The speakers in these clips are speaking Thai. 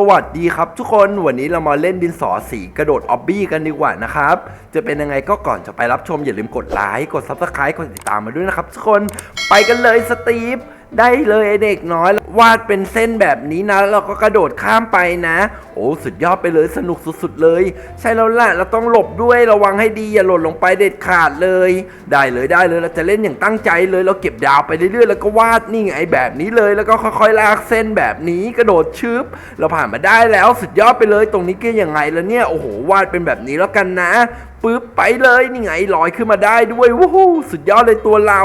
สวัสดีครับทุกคนวันนี้เรามาเล่นดินสอสีกระโดดออบบี้กันดีกว่านะครับ จะเป็นยังไงก็ก่อนจะไปรับชมอย่าลืมกดไลค์กดซับสไครต์กดติดตามมาด้วยนะครับทุกคนไปกันเลยสตีฟ ได้เลยไอเด็กน้อย วาดเป็นเส้นแบบนี้นะแล้วเราก็กระโดดข้ามไปนะ โอ้สุดยอดไปเลยสนุกสุดๆเลย ใช่แล้วล่ะเราต้องหลบด้วยระวังให้ดีอย่าหล่นลงไปเด็ดขาดเลย ได้เลยได้เลยเราจะเล่นอย่างตั้งใจเลย เราเก็บดาวไปเรื่อยๆแล้วก็วาดนี่ไงแบบนี้เลย แล้วก็ค่อยๆลากเส้นแบบนี้กระโดดชึบเราผ่านมาได้แล้วสุดยอดไปเลย ตรงนี้ก็ยังไงแล้วเนี่ยโอ้โหวาดเป็นแบบนี้แล้วกันนะปึ๊บไปเลยนี่ไงลอยขึ้นมาได้ด้วยวู้ฮู้สุดยอดเลยตัวเรา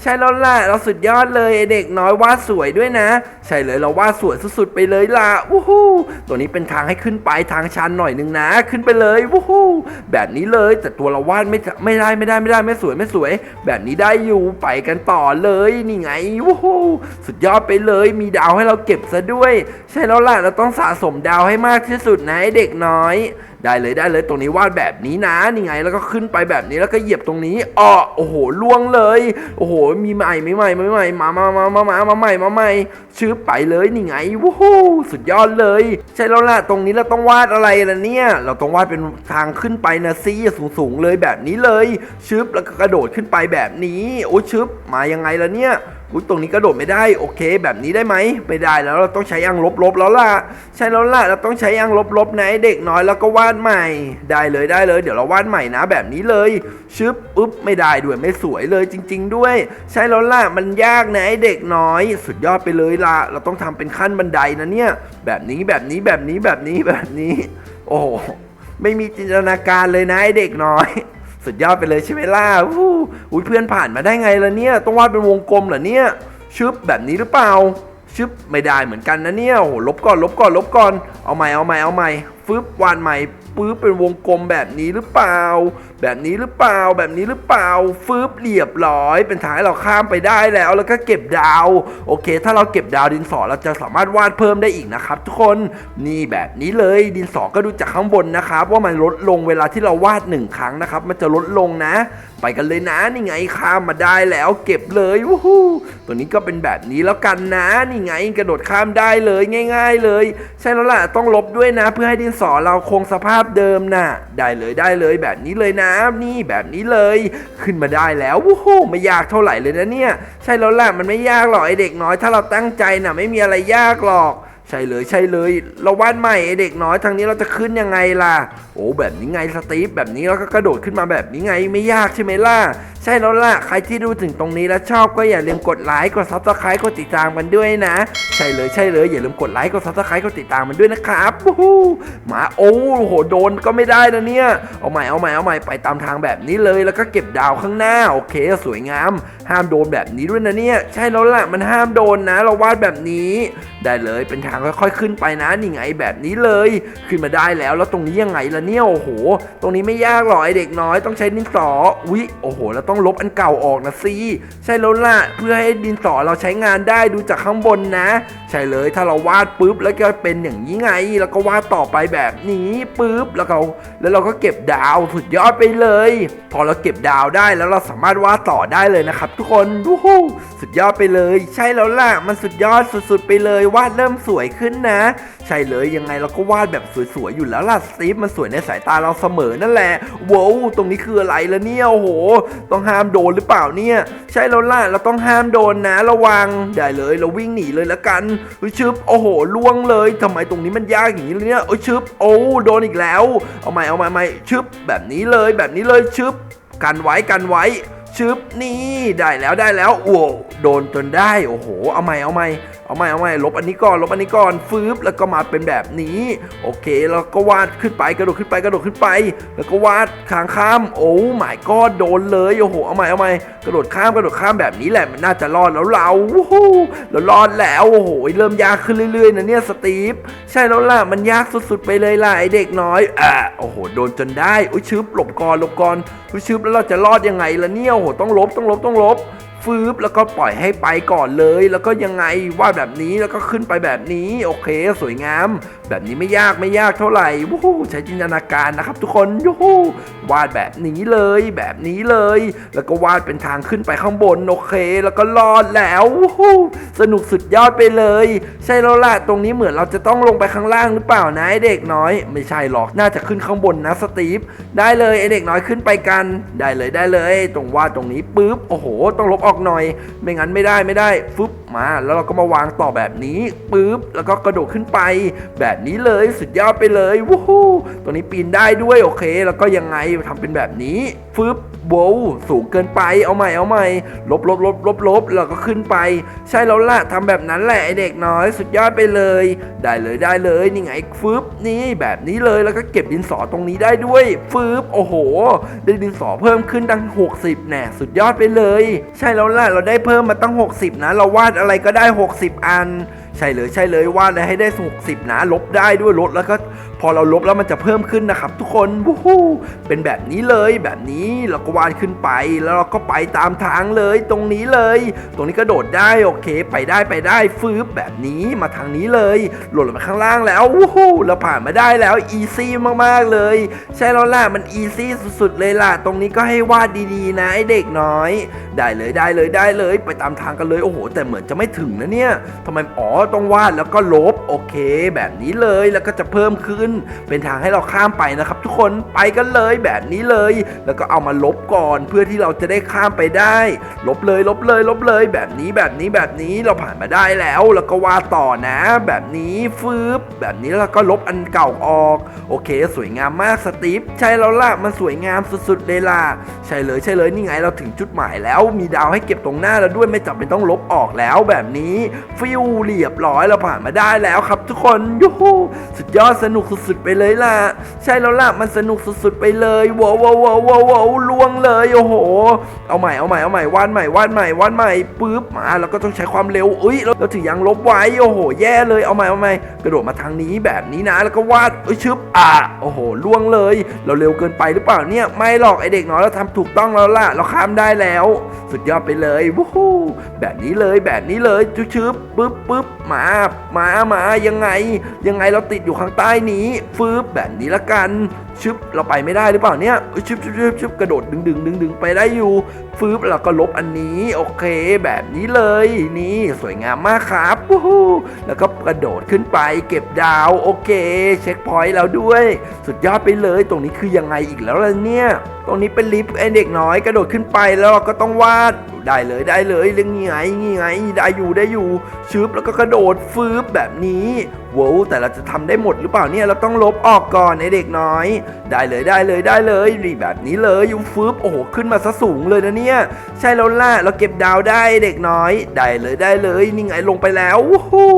ใช่แล้วล่ะเราสุดยอดเลยเด็กน้อยวาดสวยด้วยนะ ใช่เลยเราวาดสวยสุดๆไปเลยล่ะวู้ฮู้ตัวนี้เป็นทางให้ขึ้นไปทางชันหน่อยนึงนะ ขึ้นไปเลยวู้ฮู้แบบนี้เลยแต่ตัวเราวาดไม่ไม่ได้ไม่ได้ไม่ได้ไม่สวยไม่สวย แบบนี้ได้อยู่ไปกันต่อเลยนี่ไงวู้ฮู้สุดยอดไปเลยมีดาวให้เราเก็บซะด้วย ใช่แล้วล่ะเราต้องสะสมดาวให้มากที่สุดนะเด็กน้อย ได้เลยได้เลยตรงนี้วาดแบบนี้นะนี่ไง แล้วก็ขึ้นไปแบบนี้แล้วก็เหยียบตรงนี้อ้อโอ้โหล่วงเลย โอ้โห มีใหม่ไม่ใหม่ไม่ใหม่มามามามามามาใหม่มาใหม่ชื้อไปเลยนี่ไงวู้ฮู้สุดยอดเลย ใช่แล้วล่ะตรงนี้เราต้องวาดอะไรล่ะเนี่ย เราต้องวาดเป็นทางขึ้นไปนะซีสูงสูงๆเลยแบบนี้เลยชึบแล้วก็กระโดดขึ้นไปแบบนี้ โอ้ชึบมายังไงล่ะเนี่ย อุ๊ยตรงนี้กระโดดไม่ได้โอเค แบบนี้ได้ไหมไม่ได้แล้วเราต้องใช้ยางลบๆแล้วล่ะใช่แล้วล่ะเราต้องใช้ยางลบๆนะไอเด็กน้อยแล้วก็วาดใหม่ ได้เลยได้เลย เดี๋ยวเราวาดใหม่นะ แบบนี้เลยชึบอุ๊บไม่ได้ด้วยไม่สวยเลยจริง ๆ ด้วย ใช่แล้วล่ะมันยากนะไอเด็กน้อย สุดยอดไปเลยล่ะเราต้องทำเป็นขั้นบันไดนะเนี่ย แบบนี้แบบนี้แบบนี้แบบนี้แบบนี้ โอ้ไม่มีจินตนาการเลยนะไอเด็กน้อย สุดยอดไปเลยใช่ไหมล่ะวู้อุ้ยเพื่อนผ่านมาได้ไงล่ะเนี่ย ต้องวาดเป็นวงกลมเหรอเนี่ย ชึบแบบนี้หรือเปล่า ชึบไม่ได้เหมือนกันนะเนี่ยโหลบก่อนลบก่อนลบก่อน เอาใหม่เอาใหม่เอาใหม่ฟึบวาดใหม่ปื๊บเป็นวงกลมแบบนี้หรือเปล่า แบบนี้หรือเปล่าแบบนี้หรือเปล่าฟึบเรียบร้อย เป็นทางให้เราข้ามไปได้แล้ว แล้วก็เก็บดาว โอเค ถ้าเราเก็บดาวดินสอเราจะสามารถวาดเพิ่มได้อีกนะครับ ทุกคนนี่แบบนี้เลยดินสอก็ดูจากข้างบนนะครับ ว่ามันลดลงเวลาที่เราวาดหนึ่งครั้งนะครับ มันจะลดลงนะ ไปกันเลยนะนี่ไงข้ามมาได้แล้ว เก็บเลยวู้ฮู้ตัวนี้ก็เป็นแบบนี้แล้วกันนะนี่ไงกระโดดข้ามได้เลยง่าย ๆ เลย ใช่แล้วล่ะต้องลบด้วยนะ เพื่อให้ดินสอเราคงสภาพเดิมน่ะได้เลยได้เลยแบบนี้เลยนะนี่แบบนี้เลย ขึ้นมาได้แล้ววู้ฮู้ไม่ยากเท่าไหร่เลยนะเนี่ย ใช่แล้วล่ะมันไม่ยากหรอกไอเด็กน้อยถ้าเราตั้งใจน่ะไม่มีอะไรยากหรอก ใช่เลยใช่เลย เราวาดใหม่เด็กน้อยทางนี้เราจะขึ้นยังไงล่ะ โอ้แบบนี้ไงสตีฟแบบนี้เราก็กระโดดขึ้นมาแบบนี้ไงไม่ยากใช่ไหมล่ะ ใช่แล้วล่ะ ใครที่ดูถึงตรงนี้แล้วชอบก็อย่าลืมกดไลค์กดซับสไครต์กดติดตามกันด้วยนะ ใช่เลยใช่เลยอย่าลืมกดไลค์กดซับสไครต์กดติดตามมันด้วยนะครับวู้ฮู้มาโอ้โหโดนก็ไม่ได้นะเนี่ยเอาใหม่เอาใหม่เอาใหม่ไปตามทางแบบนี้เลยแล้วก็เก็บดาวข้างหน้าโอเคสวยงาม ห้ามโดนแบบนี้ด้วยนะเนี่ย ใช่แล้วล่ะมันห้ามโดนนะ เราวาดแบบนี้ ได้เลยเป็นทางค่อยๆขึ้นไปนะนี่ไงแบบนี้เลย ขึ้นมาได้แล้วแล้วตรงนี้ยังไงล่ะเนี่ยโอ้โห ตรงนี้ไม่ยากหรอกไอเด็กน้อยต้องใช้ดินสอวิโอ้โห แล้วต้องลบอันเก่าออกนะสิใช่แล้วล่ะเพื่อให้ดินสอเราใช้งานได้ดูจากข้างบนนะ ใช่เลยถ้าเราวาดปุ๊บแล้วก็เป็นอย่างนี้ไง แล้วก็วาดต่อไปแบบนี้ปุ๊บแล้วเราแล้วเราก็เก็บดาวสุดยอดไปเลย พอเราเก็บดาวได้แล้วเราสามารถวาดต่อได้เลยนะครับ ทุกคนดูฮู้สุดยอดไปเลย ใช่แล้วล่ะมันสุดยอดสุด ๆ ไปเลยวาดเริ่มสวยขึ้นนะ ใช่เลยยังไงเราก็วาดแบบสวยๆอยู่แล้วล่ะสตีฟมันสวยในสายตาเราเสมอนั่นแหละว้าวตรงนี้คืออะไรละเนี่ยโอ้โห ต้องห้ามโดนหรือเปล่าเนี่ย ใช่แล้วล่ะเราต้องห้ามโดนนะระวังได้เลยเราวิ่งหนีเลยละกันเฮ้ยชึบโอ้โหล่วงเลยทำไมตรงนี้มันยากอย่างนี้เลยเนี่ยเอ้ยชึบโอ้โดนอีกแล้ว เอาใหม่เอาใหม่ใหม่ชึบแบบนี้เลยแบบนี้เลยชึบกันไว้กันไว้ชึบนี่ได้แล้วได้แล้วโอ้โดนจนได้โอ้โห เอาใหม่เอาใหม่ เอาใหม่เอาใหม่ลบอันนี้ก่อนลบอันนี้ก่อนฟืบแล้วก็มาเป็นแบบนี้ โอเคแล้วก็วาดขึ้นไปกระโดดขึ้นไปกระโดดขึ้นไป แล้วก็วาดขางข้าม โอ้หมายก็โดนเลยโอ้โหเอาใหม่เอาใหม่กระโดดข้ามกระโดดข้ามแบบนี้แหละมันน่าจะรอดแล้วเราวู้ฮู้เรารอดแล้วโอ้โหเริ่มยากขึ้นเรื่อยๆนะเนี่ยสตีฟใช่แล้วล่ะมันยากสุดๆไปเลยล่ะไอเด็กน้อยอะโอ้โหโดนจนได้อุ้ยชึบหลบก่อนหลบก่อนอุ้ยชึบแล้วเราจะรอดยังไงล่ะเนี่ยโอ้โหต้องลบต้องลบต้องลบ ฟืบแล้วก็ปล่อยให้ไปก่อนเลย แล้วก็ยังไงวาดแบบนี้แล้วก็ขึ้นไปแบบนี้ โอเค สวยงาม แบบนี้ไม่ยากไม่ยากเท่าไหร่วู้ใช้จินตนาการนะครับ ทุกคนยู้วาดแบบนี้เลยแบบนี้เลย แล้วก็วาดเป็นทางขึ้นไปข้างบนโอเค แล้วก็รอดแล้ววู้ฮู้สนุกสุดยอดไปเลย ใช่แล้วล่ะตรงนี้เหมือนเราจะต้องลงไปข้างล่างหรือเปล่านะไอเด็กน้อย ไม่ใช่หรอกน่าจะขึ้นข้างบนนะสตีฟได้เลยไอเด็กน้อยขึ้นไปกัน ได้เลยได้เลย ตรงวาดตรงนี้ปุ๊บโอ้โห ต้องลบออกหน่อย ไม่งั้นไม่ได้ไม่ได้ฟึบมา แล้วเราก็มาวางต่อแบบนี้ปุ๊บแล้วก็กระโดดขึ้นไป แบบนี้เลยสุดยอดไปเลยวู้ฮู้ตัวนี้ปีนได้ด้วยโอเค แล้วก็ยังไงทำเป็นแบบนี้ฟึบโวสูงเกินไปเอาใหม่เอาใหม่ลบลบลบลบลบแล้วก็ขึ้นไป ใช่แล้วล่ะทำแบบนั้นแหละไอเด็กน้อยสุดยอดไปเลย ได้เลยได้เลยนี่ไงฟึบนี่แบบนี้เลยแล้วก็เก็บดินสอตรงนี้ได้ด้วยฟึบโอ้โห ได้ดินสอเพิ่มขึ้นตั้ง60แน่สุดยอดไปเลย ใช่แล้วแล่ะ เราได้เพิ่มมาตั้ง 60 นะ เราวาดอะไรก็ได้ 60 อัน ใช่เลยใช่เลยวาดอะไรให้ได้ 60 นะ ลบได้ด้วยลดแล้วก็ พอเราลบแล้วมันจะเพิ่มขึ้นนะครับ ทุกคนวู้ฮู้เป็นแบบนี้เลยแบบนี้เราก็วาดขึ้นไป แล้วเราก็ไปตามทางเลยตรงนี้เลย ตรงนี้ก็โดดได้โอเค ไปได้ไปได้ฟืบแบบนี้มาทางนี้เลยหล่นลงมาข้างล่างแล้ววู้ฮู้เราผ่านมาได้แล้วอีซี่มากๆเลย ใช่แล้วล่ะมันอีซี่สุดๆเลยล่ะ ตรงนี้ก็ให้วาดดีๆ นะไอเด็กน้อย ได้เลยได้เลยได้เลย ไปตามทางกันเลยโอ้โห แต่เหมือนจะไม่ถึงนะเนี่ยทำไมอ๋อต้องวาดแล้วก็ลบโอเค แบบนี้เลยแล้วก็จะเพิ่มขึ้นเป็นทางให้เราข้ามไปนะครับ ทุกคนไปกันเลยแบบนี้เลย แล้วก็เอามาลบก่อนเพื่อที่เราจะได้ข้ามไปได้ ลบเลยลบเลย ลบเลย แบบนี้แบบนี้แบบนี้เราผ่านมาได้แล้ว แล้วก็วาดต่อนะ แบบนี้ฟืบแบบนี้แล้วก็ลบอันเก่าออก โอเค สวยงามมากสตีฟใช่แล้วล่ะมันสวยงามสุดๆเลยล่ะใช่เลยใช่เลยนี่ไงเราถึงจุดหมายแล้ว มีดาวให้เก็บตรงหน้าแล้วด้วยไม่จำเป็นต้องลบออกแล้วแบบนี้ฟิวเรียบร้อยเราผ่านมาได้แล้วครับ ทุกคนยูฮูสุดยอดสนุกสุดๆไปเลยล่ะ ใช่แล้วล่ะมันสนุกสุดๆไปเลยว้าวว้าวว้าวว้าวว้วล่วงเลยโอ้โห เอาใหม่เอาใหม่เอาใหม่วาดใหม่วาดใหม่วาดใหม่ปุ๊บมาแล้วก็ต้องใช้ความเร็วเอ้ยเราเราถึงยังลบไว้โอ้โห แย่เลยเอาใหม่เอาใหม่กระโดดมาทางนี้แบบนี้นะ แล้วก็วาดเอ้ยชึบอะโอ้โหล่วงเลย เราเร็วเกินไปหรือเปล่าเนี่ยไม่หรอกไอเด็กน้อยเราทำถูกต้องแล้วล่ะ เราข้ามได้แล้ว สุดยอดไปเลยวู้ฮู้แบบนี้เลยแบบนี้เลยชึบชึบปึ๊บปึ๊บมามามายังไง ยังไงเราติดอยู่ข้างใต้นี้ฟืบแบบนี้ละกันชึบเราไปไม่ได้หรือเปล่าเนี่ยเอ้ยชึบชึบชึบชึบกระโดดดึงดึงดึงดึงไปได้อยู่ฟืบเราก็ลบอันนี้ โอเค แบบนี้เลยนี่สวยงามมากครับวู้ฮู้แล้วก็กระโดดขึ้นไป เก็บดาวโอเค เช็คพอยต์แล้วด้วย สุดยอดไปเลย ตรงนี้คือยังไงอีกแล้วล่ะเนี่ย ตรงนี้เป็นลิฟต์ไอเด็กน้อยกระโดดขึ้นไปแล้วเราก็ต้องวาดได้เลยได้เลยเรื่องนี้ไงนี่ไงได้อยู่ได้อยู่ชึบแล้วก็กระโดดฟืบแบบนี้ว้าวแต่เราจะทำได้หมดหรือเปล่าเนี่ยเราต้องลบออกก่อนไอเด็กน้อยได้เลยได้เลยได้เลยนี่แบบนี้เลยยูฟืบโอ้โหขึ้นมาซะสูงเลยนะเนี่ย ใช่แล้วล่ะเราเก็บดาวได้เด็กน้อย ได้เลยได้เลยนี่ไงลงไปแล้ววู้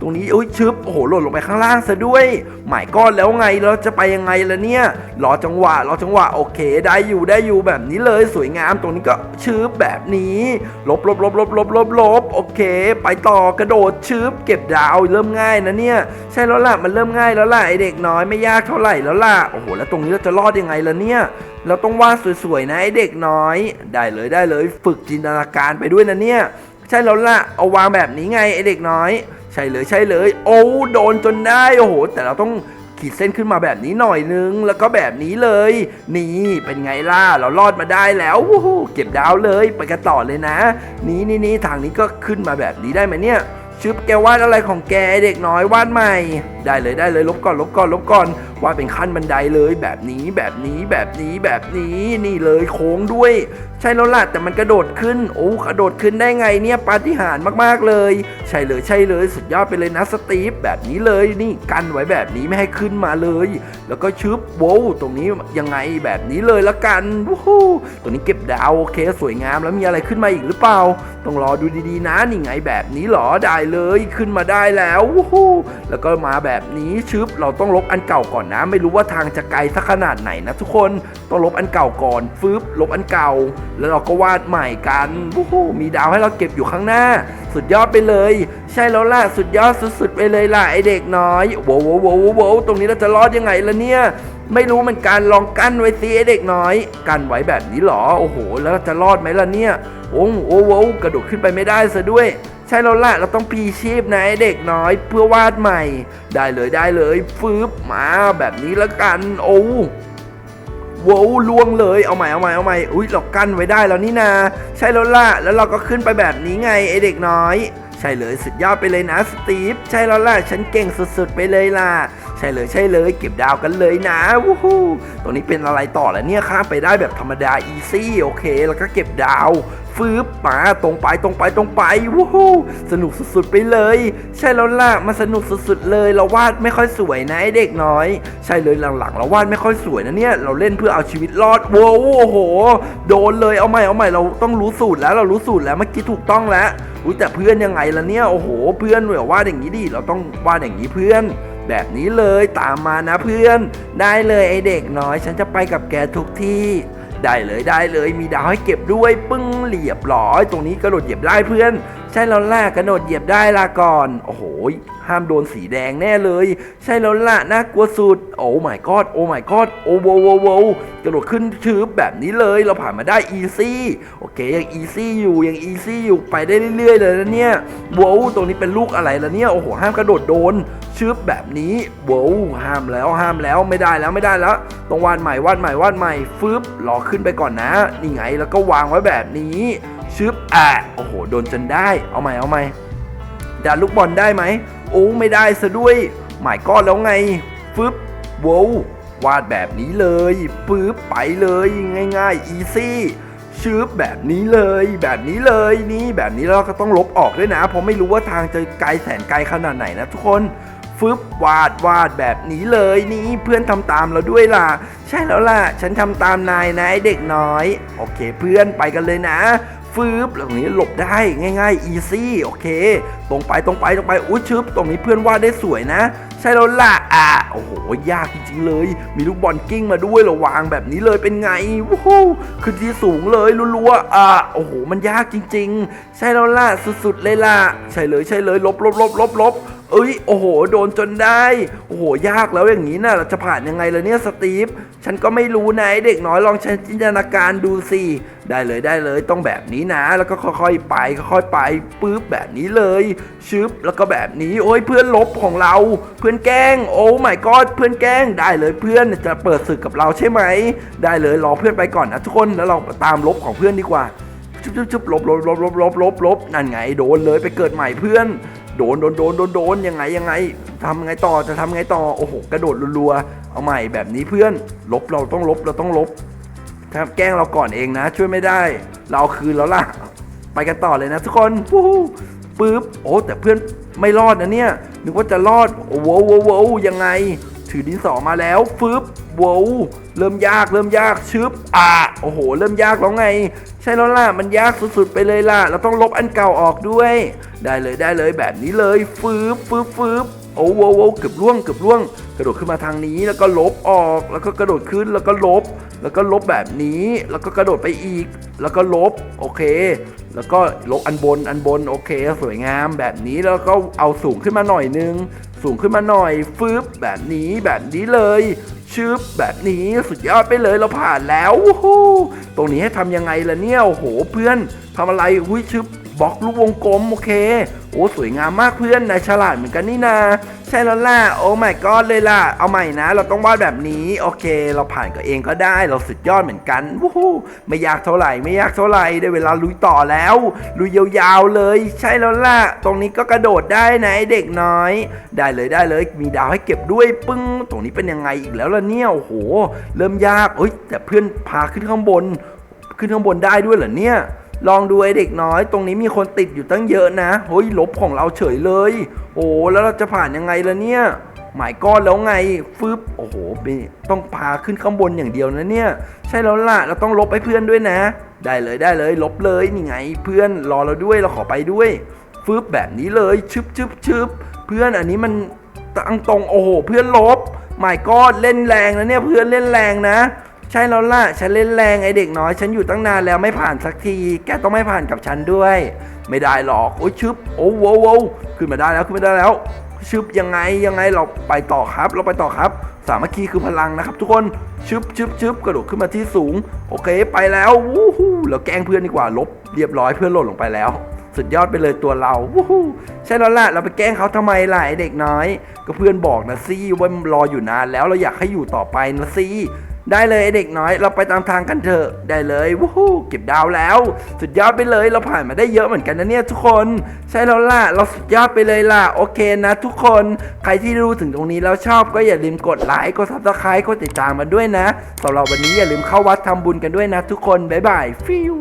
ตรงนี้อุ้ยชึบโอ้โหหล่นลงไปข้างล่างซะด้วยหมายก้อนแล้วไงเราจะไปยังไงล่ะเนี่ยรอจังหวะรอจังหวะโอเค ได้อยู่ได้อยู่แบบนี้เลยสวยงามตรงนี้ก็ชืบแบบนี้ลบลบลบลบลบลบลบโอเค ไปต่อกระโดดชืบเก็บดาวเริ่มง่ายนะเนี่ย ใช่แล้วล่ะมันเริ่มง่ายแล้วล่ะไอเด็กน้อยไม่ยากเท่าไหร่แล้วล่ะโอ้โหแล้วตรงนี้เราจะรอดยังไงล่ะเนี่ย เราต้องวาดสวยๆนะไอเด็กน้อย ได้เลยได้เลย ฝึกจินตนาการไปด้วยนะเนี่ย ใช่แล้วล่ะ เอาวางแบบนี้ไงไอเด็กน้อย ใช่เลยใช่เลย โอ้โดนจนได้โอ้โห แต่เราต้องขีดเส้นขึ้นมาแบบนี้หน่อยนึง แล้วก็แบบนี้เลย นี่เป็นไงล่ะ เรารอดมาได้แล้วเก็บดาวเลยไปกันต่อเลยนะ นี่นี่นี่ทางนี้ก็ขึ้นมาแบบนี้ได้ไหมเนี่ย ชึบแกวาดอะไรของแกเด็กน้อยวาดใหม่ ได้เลยได้เลยลบก่อนลบก่อนลบก่อนวาดเป็นขั้นบันไดเลยแบบนี้แบบนี้แบบนี้แบบนี้นี่เลยโค้งด้วย ใช่แล้วล่ะแต่มันกระโดดขึ้นโอ้กระโดดขึ้นได้ไงเนี่ยปาฏิหาริย์มากๆเลย ใช่เลยใช่เลยสุดยอดไปเลยนะสตีฟแบบนี้เลยนี่กันไว้แบบนี้ไม่ให้ขึ้นมาเลย แล้วก็ชึบโว้ตรงนี้ยังไงแบบนี้เลยละกันวู้ฮู้ตรงนี้เก็บดาวโอเคสวยงามแล้วมีอะไรขึ้นมาอีกหรือเปล่า ต้องรอดูดีๆนะนี่ไงแบบนี้หรอได้เลยขึ้นมาได้แล้ววู้แล้วก็มาแบบนี้ชึบเราต้องลบอันเก่าก่อนนะ ไม่รู้ว่าทางจะไกลสักขนาดไหนนะทุกคนต้องลบอันเก่าก่อนฟึบลบอันเก่า แล้วเราก็วาดใหม่กันวู้มีดาวให้เราเก็บอยู่ข้างหน้า สุดยอดไปเลย ใช่แล้วล่ะสุดยอดสุดๆไปเลยล่ะไอเด็กน้อยโว้วโว้วโว้วโว้ตรงนี้เราจะรอดยังไงล่ะเนี่ยไม่รู้เหมือนกันลองกั้นไว้สิไอเด็กน้อยกันไว้แบบนี้เหรอ โอ้โห แล้วจะรอดไหมล่ะเนี่ย โอ้โหกระโดดขึ้นไปไม่ได้ซะด้วย ใช่แล้วล่ะเราต้องพีชีพนะไอเด็กน้อยเพื่อวาดใหม่ ได้เลยได้เลยฟืบมาแบบนี้แล้วกัน โอ้ว้วล่วงเลยเอาใหม่เอาใหม่เอาใหม่อุ้ยเรากั้นไว้ได้แล้วนี่นา ใช่แล้วล่ะแล้วเราก็ขึ้นไปแบบนี้ไงไอเด็กน้อยใช่เลยสุดยอดไปเลยนะสตีฟใช่แล้วล่ะฉันเก่งสุดๆไปเลยล่ะ ใช่เลยใช่เลยเก็บดาวกันเลยนะวู้ฮู้ตรงนี้เป็นอะไรต่อแล้วเนี่ยข้ามไปได้แบบธรรมดาอีซี่โอเค แล้วก็เก็บดาว ฟืบมาตรงไปตรงไปตรงไปวู้ฮู้สนุกสุดๆไปเลย ใช่แล้วล่ะมาสนุกสุดๆเลย เราวาดไม่ค่อยสวยนะไอเด็กน้อย ใช่เลยหลังๆ เราวาดไม่ค่อยสวยนะเนี่ยเราเล่นเพื่อเอาชีวิตรอดโว้วโอ้โห โดนเลยเอาใหม่เอาใหม่เราต้องรู้สูตรแล้วเรารู้สูตรแล้วเมื่อกี้ถูกต้องแล้วอุ้ยแต่เพื่อนยังไงล่ะเนี่ยโอ้โห เพื่อนแบบวาดอย่างนี้ดิเราต้องวาดอย่างนี้เพื่อนแบบนี้เลยตามมานะเพื่อน ได้เลยไอเด็กน้อย ฉันจะไปกับแกทุกที่ ได้เลยได้เลยมีดาวให้เก็บด้วยปึ้งเหลียบร้อย ตรงนี้กระโดดเหยียบได้เพื่อน ใช่แล้วล่ะกระโดดเหยียบได้ละก่อน โอ้โห ห้ามโดนสีแดงแน่เลย ใช่แล้วล่ะน่ากลัวสุด โอ้ my god โอ้ my god โอ้โวโวโวกระโดดขึ้นชืบแบบนี้เลย เราผ่านมาได้ easy โอเคยัง easy อยู่ยัง easy อยู่ไปได้เรื่อยๆเลยนะเนี่ยโว้วตรงนี้เป็นลูกอะไรละเนี่ยโอ้โหห้ามกระโดดโดนชึบแบบนี้โว้วห้ามแล้วห้ามแล้วไม่ได้แล้วไม่ได้แล้วต้องวาดใหม่วาดใหม่วาดใหม่ฟึบรอขึ้นไปก่อนนะนี่ไงแล้วก็วางไว้แบบนี้ ชึบอะโอ้โห โดนจนได้ เอาใหม่เอาใหม่ดันลูกบอลได้ไหม โอ้ไม่ได้ซะด้วย หมายก้อนแล้วไง ฟึบโว้ววาดแบบนี้เลยปึ๊บไปเลยง่ายๆอีซี่ชืบแบบนี้เลยแบบนี้เลยนี่แบบนี้เราก็ต้องลบออกด้วยนะเพราะไม่รู้ว่าทางจะไกลแสนไกลขนาดไหนนะทุกคนฟึบวาดวาดแบบนี้เลยนี่เพื่อนทำตามเราด้วยล่ะ ใช่แล้วล่ะ ฉันทำตามนายนะเด็กน้อย โอเคเพื่อนไปกันเลยนะ ฟืบตรงนี้หลบได้ง่ายๆอีซี่โอเค ตรงไปตรงไปตรงไปอุ้ยชึบตรงนี้เพื่อนวาดได้สวยนะ ใช่แล้วล่ะอะโอ้โห ยากจริงๆเลย มีลูกบอลกิ้งมาด้วยระวางแบบนี้เลยเป็นไงวู้ฮู้คือที่สูงเลยรัวๆอะโอ้โหมันยากจริง ๆ ใช่แล้วล่ะสุดๆเลยล่ะใช่เลยใช่เลยลบลบลบลบลบ เอ้ยโอ้โห โดนจนได้ โอ้โห ยากแล้วอย่างนี้นะเราจะผ่านยังไงล่ะเนี่ยสตีฟ ฉันก็ไม่รู้นะเด็กน้อยลองใช้จินตนาการดูสิ ได้เลยได้เลยต้องแบบนี้นะ แล้วก็ค่อยๆไปค่อยๆไปปึ๊บแบบนี้เลย ชึบแล้วก็แบบนี้ โอ้ยเพื่อนลบของเรา เพื่อนแกล้ง โอ้ my god เพื่อนแกล้งได้เลยเพื่อนจะเปิดศึกกับเราใช่ไหม ได้เลยรอเพื่อนไปก่อนนะทุกคนแล้วเราตามลบของเพื่อนดีกว่าชุบชุบชุบลบลบลบลบลบลบลบนั่นไงโดนเลยไปเกิดใหม่เพื่อน โดนโดนโดนโดนโดนยังไงยังไงทำไงต่อจะทำไงต่อโอ้โหกระโดดรัวๆเอาใหม่แบบนี้เพื่อนลบเราต้องลบเราต้องลบถ้าแกล้งเราก่อนเองนะ ช่วยไม่ได้ เราเอาคืนแล้วล่ะ ไปกันต่อเลยนะทุกคนปู๊ปึ๊บโอ้แต่เพื่อนไม่รอดนะเนี่ยนึกว่าจะรอดโอ้โหโว้โหโวยังไง ถือดินสอมาแล้วฟึบโว้วเริ่มยากเริ่มยากชึบอะโอ้โห เริ่มยากแล้วไง ใช่แล้วล่ะ มันยากสุดๆไปเลยล่ะ เราต้องลบอันเก่าออกด้วย ได้เลยได้เลยแบบนี้เลยฟืบฟืบฟืบ โอ้โหโว้เกือบล่วงเกือบล่วง กระโดดขึ้นมาทางนี้แล้วก็ลบออก แล้วก็กระโดดขึ้นแล้วก็ลบ แล้วก็ลบแบบนี้ แล้วก็กระโดดไปอีก แล้วก็ลบโอเค แล้วก็ลบอันบนอันบนโอเค สวยงามแบบนี้แล้วก็เอาสูงขึ้นมาหน่อยนึง สูงขึ้นมาหน่อยฟืบแบบนี้แบบนี้เลยชึบแบบนี้สุดยอดไปเลยเราผ่านแล้วตรงนี้ให้ทำยังไงล่ะเนี่ยโอ้โหเพื่อนทำอะไรหุ้ยชึบ บล็อกลูกวงกลมโอเค โอ้สวยงามมากเพื่อนนายฉลาดเหมือนกันนี่นา ใช่แล้วล่ะ โอ้ my god เลยล่ะ เอาใหม่นะ เราต้องวาดแบบนี้ โอเค เราผ่านก็เองก็ได้ เราสุดยอดเหมือนกันวู้ฮู้ไม่ยากเท่าไหร่ ไม่ยากเท่าไหร่ ได้เวลาลุยต่อแล้ว ลุยยาวๆเลย ใช่แล้วล่ะ ตรงนี้ก็กระโดดได้นะเด็กน้อย ได้เลยได้เลย มีดาวให้เก็บด้วยปึ้ง ตรงนี้เป็นยังไงอีกแล้วล่ะเนี่ย โอ้โห เริ่มยาก เอ้ย แต่เพื่อนพาขึ้นข้างบน ขึ้นข้างบนได้ด้วยเหรอเนี่ย ลองดูไอเด็กน้อย ตรงนี้มีคนติดอยู่ตั้งเยอะนะเฮ้ยลบของเราเฉยเลย โอ้แล้วเราจะผ่านยังไงล่ะเนี่ยหมายก้อนแล้วไงฟึบโอ้โหต้องพาขึ้นข้างบนอย่างเดียวนะเนี่ย ใช่แล้วล่ะเราต้องลบให้เพื่อนด้วยนะ ได้เลยได้เลย ลบเลยนี่ไง เพื่อนรอเราด้วยเราขอไปด้วยฟึบแบบนี้เลยชึบชึบชึบเพื่อนอันนี้มันตั้งตรงโอ้โหเพื่อนลบไม่ก็เล่นแรงนะเนี่ยเพื่อนเล่นแรงนะ ใช่แล้วล่ะ ฉันเล่นแรงไอเด็กน้อย ฉันอยู่ตั้งนานแล้วไม่ผ่านสักที แกต้องไม่ผ่านกับฉันด้วย ไม่ได้หรอก โอ้ยชึบ โอ้โวโวขึ้นมาได้แล้วขึ้นมาได้แล้ว ชึบยังไงยังไงเราไปต่อครับ เราไปต่อครับ สามัคคีคือพลังนะครับ ทุกคน ชึบชึบชึบกระโดดขึ้นมาที่สูง โอเคไปแล้ววู้ฮู้เราแกล้งเพื่อนดีกว่า ลบเรียบร้อยเพื่อนหล่นลงไปแล้วสุดยอดไปเลยตัวเราวู้ฮู้ใช่แล้วล่ะเราไปแกล้งเขาทำไมล่ะไอเด็กน้อย ก็เพื่อนบอกนะสิว่ารออยู่นานแล้วเราอยากให้อยู่ต่อไปนะสิ ได้เลยเด็กน้อยเราไปตามทางกันเถอะได้เลยวู้ฮู้เก็บดาวแล้ว สุดยอดไปเลยเราผ่านมาได้เยอะเหมือนกันนะเนี่ยทุกคน ใช่แล้วล่ะเราสุดยอดไปเลยล่ะโอเคนะทุกคนใครที่รู้ถึงตรงนี้แล้วชอบก็อย่าลืมกดไลค์กดซับสไครต์กดติดตามมาด้วยนะสำหรับวันนี้อย่าลืมเข้าวัดทำบุญกันด้วยนะทุกคนบ๊ายบายฟิว